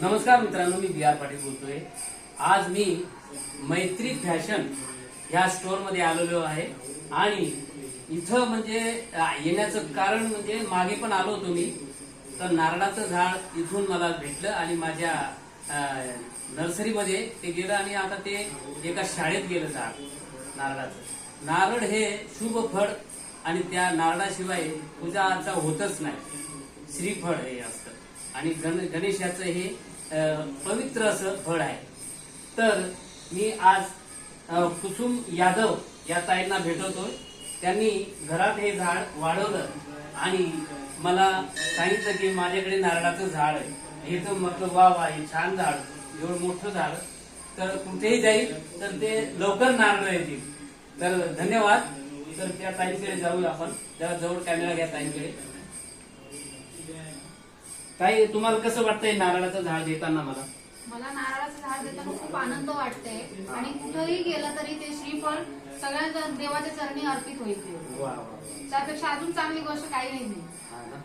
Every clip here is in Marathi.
नमस्कार मित्रांनो मी बी आर पाटील बोलतोय. आज मी मैत्री फॅशन ह्या स्टोअरमध्ये आलेलो आहे. आणि इथं म्हणजे येण्याचं कारण म्हणजे मागे पण आलो होतो मी. तर नारळाचं झाड इथून मला भेटलं आणि माझ्या नर्सरीमध्ये ते गेलं आणि आता ते एका शाळेत गेलं झाड नारळाचं. नारळ हे शुभ फळ आणि त्या नारळाशिवाय पूजा अर्चा होतच नाही. श्रीफळ हे असतं. आणि गणेशाचं हे पवित्र असं फळ आहे. तर मी आज कुसुम यादव या ताईंना भेटवतोय. त्यांनी घरात हे झाड वाढवलं आणि मला सांगितलं की माझ्याकडे नारळाचं झाड आहे. हे तर म्हटलं वा वा हे छान झाड एवढं मोठं झाड. तर कुठेही जाईल तर ते लवकर नारळ येतील. तर धन्यवाद. तर त्या ताईंकडे जाऊया आपण. जरा जवळ कॅमेरा घ्या ताईंकडे. ताई तुम्हाला कसं वाटतंय नारळाचं झाड देताना मला? मला नारळाचं झाड देताना खूप आनंद वाटते आणि कुठेही गेलं तरी ते श्रीफळ सगळ्या देवाच्या चरणी अर्पित होईल ते. वा वा. त्यापेक्षा अजून चांगली गोष्ट काही नाही. हा ना.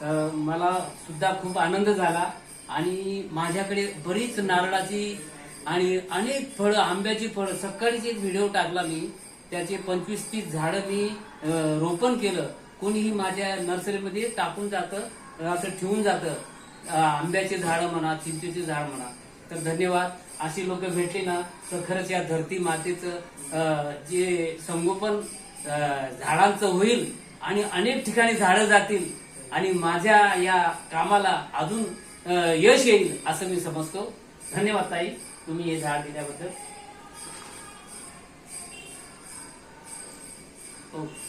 तर मला सुद्धा खूप आनंद झाला आणि माझ्याकडे बरीच नारळाची आणि अनेक फळं आंब्याची फळं सकाळीच एक व्हिडिओ टाकला मी. त्याचे पंचवीस तीस झाडं मी अं, रोपण केलं. कोणीही माझ्या नर्सरीमध्ये टाकून जातं. असं ठेवून जातं. आंब्याचे झाडं म्हणा चिंचेचे झाड म्हणा. तर धन्यवाद. अशी लोक भेटली ना तर खरंच या धरती मातेचं जे संगोपन झाडांचं होईल आणि अनेक ठिकाणी झाडं जातील आणि माझ्या या कामाला अजून यश येईल असं मी समजतो. धन्यवाद ताई. तुम्ही हे झाड दिल्याबद्दल. ओके